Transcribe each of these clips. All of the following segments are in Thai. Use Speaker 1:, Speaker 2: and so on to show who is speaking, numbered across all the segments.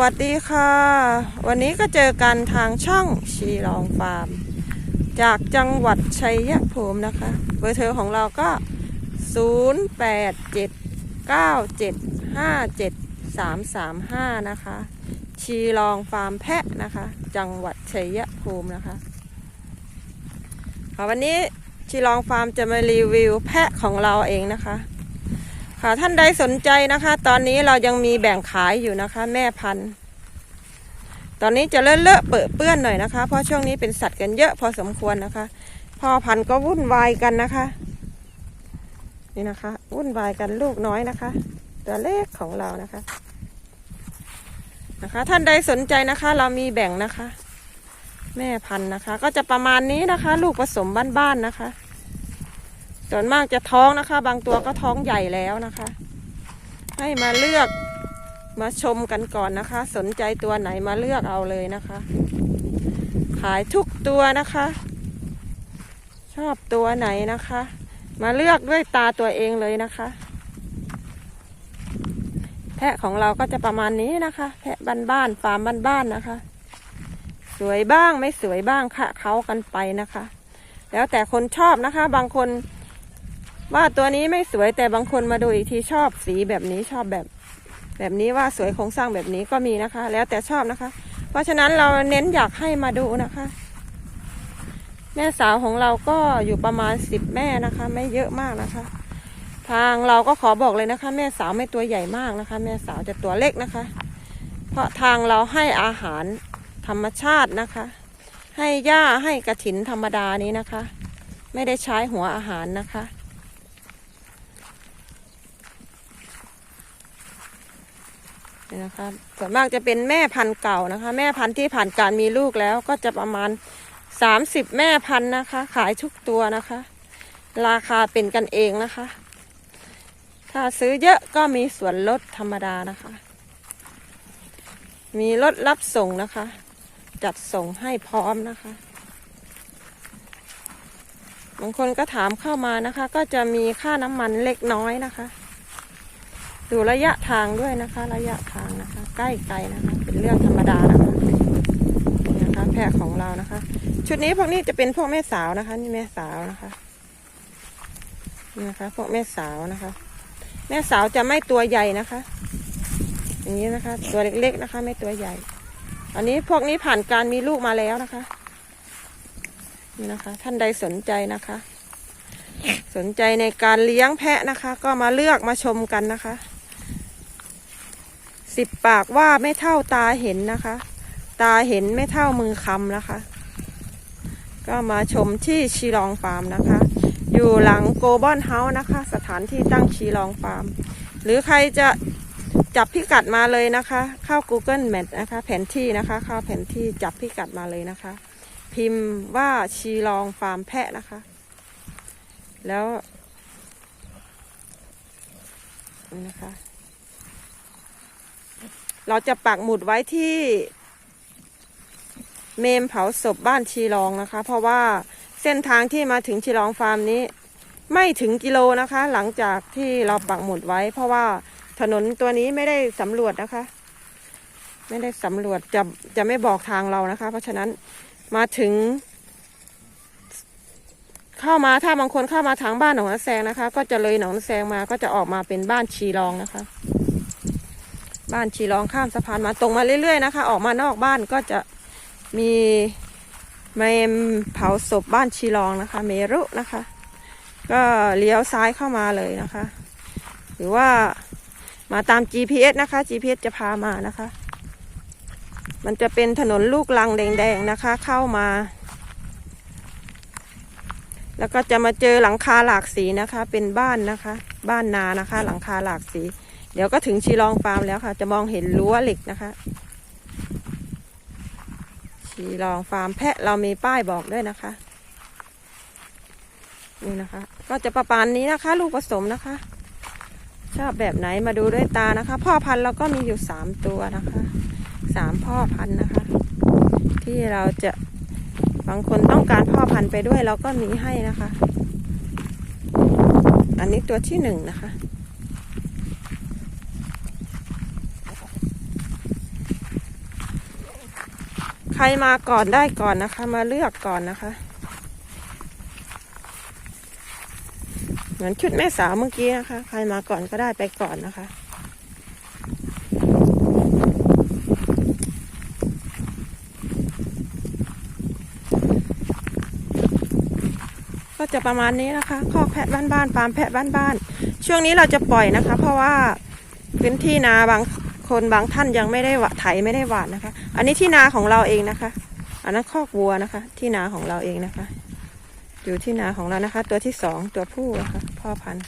Speaker 1: วัสดีค่ะ วันนี้ก็เจอกันทางช่องชีลองฟาร์ม จากจังหวัดชัยภูมินะคะ เบอร์โทรของเราก็ 0 8 7 9 7 5 7 3 3 5 นะคะ ชีลองฟาร์มแพะนะคะ จังหวัดชัยภูมินะคะค่ะวันนี้ชีลองฟาร์มจะมารีวิวแพะของเราเองนะคะ ค่ะท่านใดสนใจนะคะ ตอนนี้เรายังมีแบ่งขายอยู่นะคะ แม่พันธุ์ ตอนนี้จะเลอะเลอะเปื้อเปื้อนหน่อยนะคะ เพราะช่วงนี้เป็นสัตว์กันเยอะพอสมควรนะคะ พ่อพันธุ์ก็วุ่นวายกันนะคะ นี่นะคะ วุ่นวายกันลูกน้อยนะคะ ตัวเล็กของเรานะคะนะคะ ท่านใดสนใจนะคะ เรามีแบ่งนะคะ แม่พันธุ์นะคะ ก็จะประมาณนี้นะคะ ลูกผสมบ้านๆนะคะ ส่วนมากจะท้องนะคะ บางตัวก็ท้องใหญ่แล้วนะคะ ให้มาเลือกมาชมกันก่อนนะคะ สนใจตัวไหนมาเลือกเอาเลยนะคะ ขายทุกตัวนะคะ ชอบตัวไหนนะคะ มาเลือกด้วยตาตัวเองเลยนะคะ แพะของเราก็จะประมาณนี้นะคะ แพะบ้านๆฟาร์มบ้านๆนะคะ สวยบ้างไม่สวยบ้างค่ะเขากันไปนะคะ แล้วแต่คนชอบนะคะ บางคน ว่าตัวนี้ไม่สวยแต่บางคนมาดูอีกทีชอบสีแบบนี้ชอบแบบ แบบนี้ว่าสวยโครงสร้างแบบนี้ก็มีนะคะ แล้วแต่ชอบนะคะ เพราะฉะนั้นเราเน้นอยากให้มาดูนะคะ แม่สาวของเราก็อยู่ประมาณสิบแม่นะคะ ไม่เยอะมากนะคะ ทางเราก็ขอบอกเลยนะคะ แม่สาวไม่ตัวใหญ่มากนะคะ แม่สาวจะตัวเล็กนะคะ เพราะทางเราให้อาหารธรรมชาตินะคะ ให้หญ้าให้กระถินธรรมดานี้นะคะ ไม่ได้ใช้หัวอาหารนะคะ นี่นะคะส่วนมากจะเป็นแม่พันธุ์เก่านะคะ แม่พันธุ์ที่ผ่านการมีลูกแล้วก็จะประมาณ30แม่พันธุ์นะคะ ขายทุกตัวนะคะ ราคาเป็นกันเองนะคะ ถ้าซื้อเยอะก็มีส่วนลดธรรมดานะคะ มีรถรับส่งนะคะ จัดส่งให้พร้อมนะคะบางคนก็ถามเข้ามานะคะ ก็จะมีค่าน้ำมันเล็กน้อยนะคะ ดูระยะทางด้วยนะคะ ระยะทางนะคะ ใกล้ไกลนะคะ เป็นเรื่องธรรมดานะคะนะคะ แพะของเรานะคะ ชุดนี้พวกนี้จะเป็นพวกแม่สาวนะคะ นี่แม่สาวนะคะนี่นะคะ พวกแม่สาวนะคะ แม่สาวจะไม่ตัวใหญ่นะคะ อย่างนี้นะคะ ตัวเล็กๆนะคะ ไม่ตัวใหญ่ อันนี้พวกนี้ผ่านการมีลูกมาแล้วนะคะนี่นะคะ ท่านใดสนใจนะคะ สนใจในการเลี้ยงแพะนะคะ ก็มาเลือกมาชมกันนะคะ สิบปากว่าไม่เท่าตาเห็นนะคะ ตาเห็นไม่เท่ามือคำนะคะ ก็มาชมที่ชีลองฟาร์มนะคะ อยู่หลังโกลบอลเฮาส์นะคะ สถานที่ตั้งชีลองฟาร์ม หรือใครจะจับพิกัดมาเลยนะคะ เข้า Google Map นะคะ แผนที่นะคะ เข้าแผนที่จับพิกัดมาเลยนะคะ พิมพ์ว่าชีลองฟาร์มแพะนะคะ แล้วนี่นะคะ เราจะปักหมุดไว้ที่ เมมเผาศพบ้านชีรองนะคะ เพราะว่าเส้นทางที่มาถึงชีรองฟาร์มนี้ ไม่ถึงกิโลนะคะ หลังจากที่เราปักหมุดไว้ เพราะว่าถนนตัวนี้ไม่ได้สำรวจนะคะ ไม่ได้สำรวจจะจะไม่บอกทางเรานะคะ เพราะฉะนั้นมาถึง เข้ามาถ้าบางคนเข้ามาทางบ้านหนองนาแซงนะคะ ก็จะเลยหนองนาแซงมาก็จะออกมาเป็นบ้านชีรองนะคะ บ้านชีรองข้ามสะพานมาตรงมาเรื่อยๆนะคะ ออกมานอกบ้านก็จะมีเมมเผาศพบ้านชีรองนะคะ เมรุนะคะ ก็เลี้ยวซ้ายเข้ามาเลยนะคะ หรือว่ามาตาม GPS นะคะ GPS จะพามานะคะ มันจะเป็นถนนลูกลังแดงๆนะคะ เข้ามา แล้วก็จะมาเจอหลังคาหลากสีนะคะ เป็นบ้านนะคะ บ้านนานะคะ หลังคาหลากสี เดี๋ยวก็ถึงชีรองฟาร์มแล้วค่ะ จะมองเห็นรั้วเหล็กนะคะ ชีรองฟาร์มแพะเรามีป้ายบอกด้วยนะคะ นี่นะคะ ก็จะประมาณนี้นะคะ ลูกผสมนะคะ ชอบแบบไหนมาดูด้วยตานะคะ พ่อพันธุ์เราก็มีอยู่สามตัวนะคะสามพ่อพันธุ์นะคะ ที่เราจะบางคนต้องการพ่อพันธุ์ไปด้วยเราก็มีให้นะคะ อันนี้ตัวที่หนึ่งนะคะ รมาก่อนได้ก่อนนะคะ มาเลือกก่อนนะคะ เหมือนชุดแม่สาวเมื่อกี้นะคะ ใครมาก่อนก็ได้ไปก่อนนะคะก็จะประมาณนี้นะคะคอกแพะบ้านๆฟาร์มแพะบ้านๆช่วงนี้เราจะปล่อยนะคะ เพราะว่าพื้นที่นาบาง คนบางท่านยังไม่ได้วะไถไม่ได้หวานนะคะ อันนี้ที่นาของเราเองนะคะ อันนั้นคอกวัวนะคะ ที่นาของเราเองนะคะ อยู่ที่นาของเรานะคะ ตัวที่สองตัวผู้นะคะพ่อพันธุ์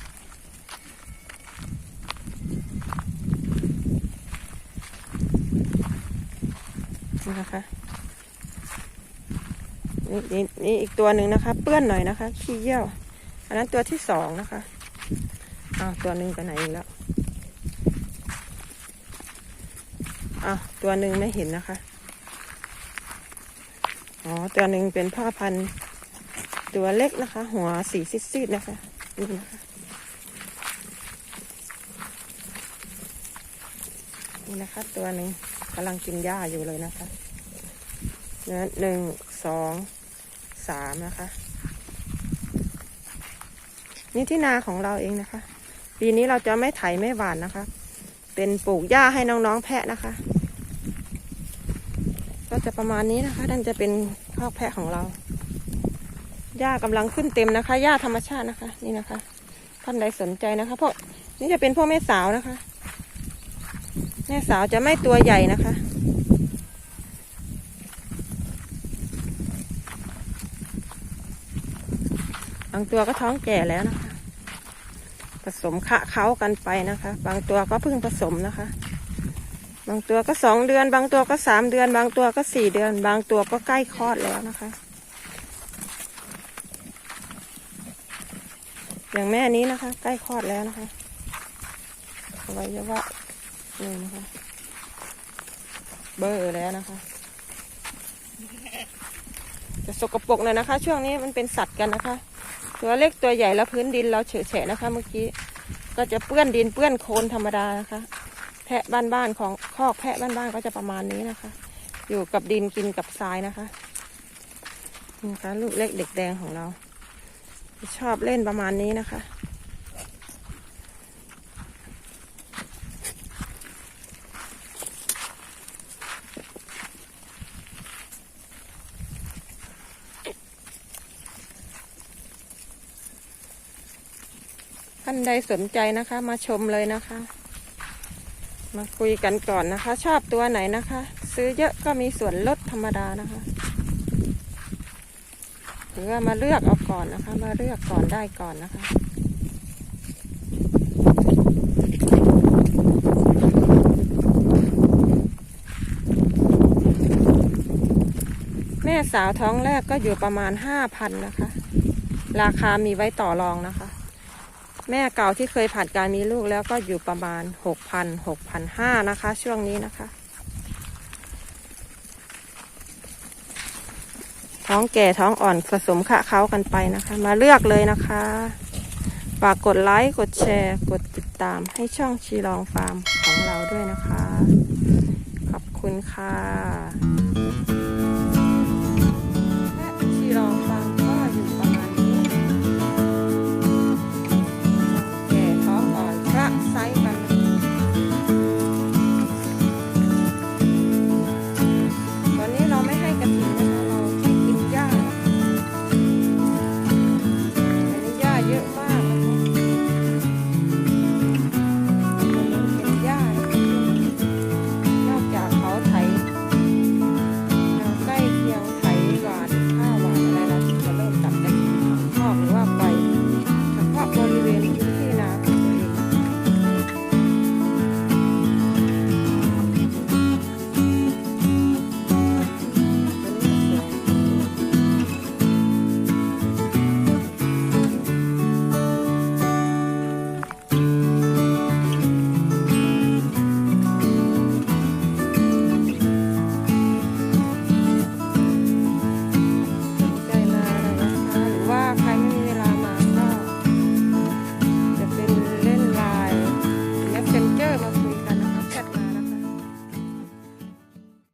Speaker 1: นี่นะคะนี่นี่นี่อีกตัวหนึ่งนะคะ เปื้อนหน่อยนะคะ ขี้เยี่ยว อันนั้นตัวที่สองนะคะอ้าวตัวหนึ่งไปไหนอีกแล้ว อ้าวตัวหนึ่งไม่เห็นนะคะ อ๋อ ตัวหนึ่งเป็นพ่อพัน ตัวเล็กนะคะ หัวสีซีดๆนะคะ นี่นะคะ นี่นะคะ ตัวหนึ่งกำลังกินหญ้าอยู่เลยนะคะเนื้อหนึ่งสองสามนะคะ นี่ที่นาของเราเองนะคะ ปีนี้เราจะไม่ไถไม่หวานนะคะ เป็นปลูกหญ้าให้น้องๆแพะนะคะ ก็จะประมาณนี้นะคะนั่นจะเป็นคอกแพะของเราหญ้ากำลังขึ้นเต็มนะคะหญ้าธรรมชาตินะคะ นี่นะคะ ท่านใดสนใจนะคะพราะนี่จะเป็นพวกแม่สาวนะคะ แม่สาวจะไม่ตัวใหญ่นะคะ บางตัวก็ท้องแก่แล้วนะคะ ผสมคะเขากันไปนะคะ บางตัวก็เพิ่งผสมนะคะ บางตัวก็สองเดือน บางตัวก็สามเดือน บางตัวก็สี่เดือน บางตัวก็ใกล้คลอดแล้วนะคะ อย่างแม่นี้นะคะ ใกล้คลอดแล้วนะคะอวัยวะนี่นะคะ เบอร์แล้วนะคะ จะสกปรกหน่อยนะคะ ช่วงนี้มันเป็นสัตว์กันนะคะ ตัวเล็กตัวใหญ่แล้วพื้นดินเราเฉอะแฉะนะคะ เมื่อกี้ ก็จะเปื้อนดินเปื้อนโคลนธรรมดานะคะะบ้านๆของคอกแพะบ้านๆก็จะประมาณนี้นะคะ อยู่กับดินกินกับทรายนะคะนี่นะคะลูกเล็กเด็กแดงของเรา ชอบเล่นประมาณนี้นะคะ ท่านใดสนใจนะคะ มาชมเลยนะคะ มาคุยกันก่อนนะคะ ชอบตัวไหนนะคะ ซื้อเยอะก็มีส่วนลดธรรมดานะคะหรือว่ามาเลือกเอาก่อนนะคะ มาเลือกก่อนได้ก่อนนะคะแม่สาวท้องแรกก็อยู่ประมาณห้าพันนะคะ ราคามีไว้ต่อรองนะคะ แม่เก่าที่เคยผ่านการมีลูกแล้วก็อยู่ประมาณหกพันหกพันห้านะคะ ช่วงนี้นะคะ ท้องแก่ท้องอ่อนผสมขะเขากันไปนะคะ มาเลือกเลยนะคะฝากกดไลค์กดแชร์ กดติดตามให้ช่องชีลองฟาร์มของเราด้วยนะคะ ขอบคุณค่ะ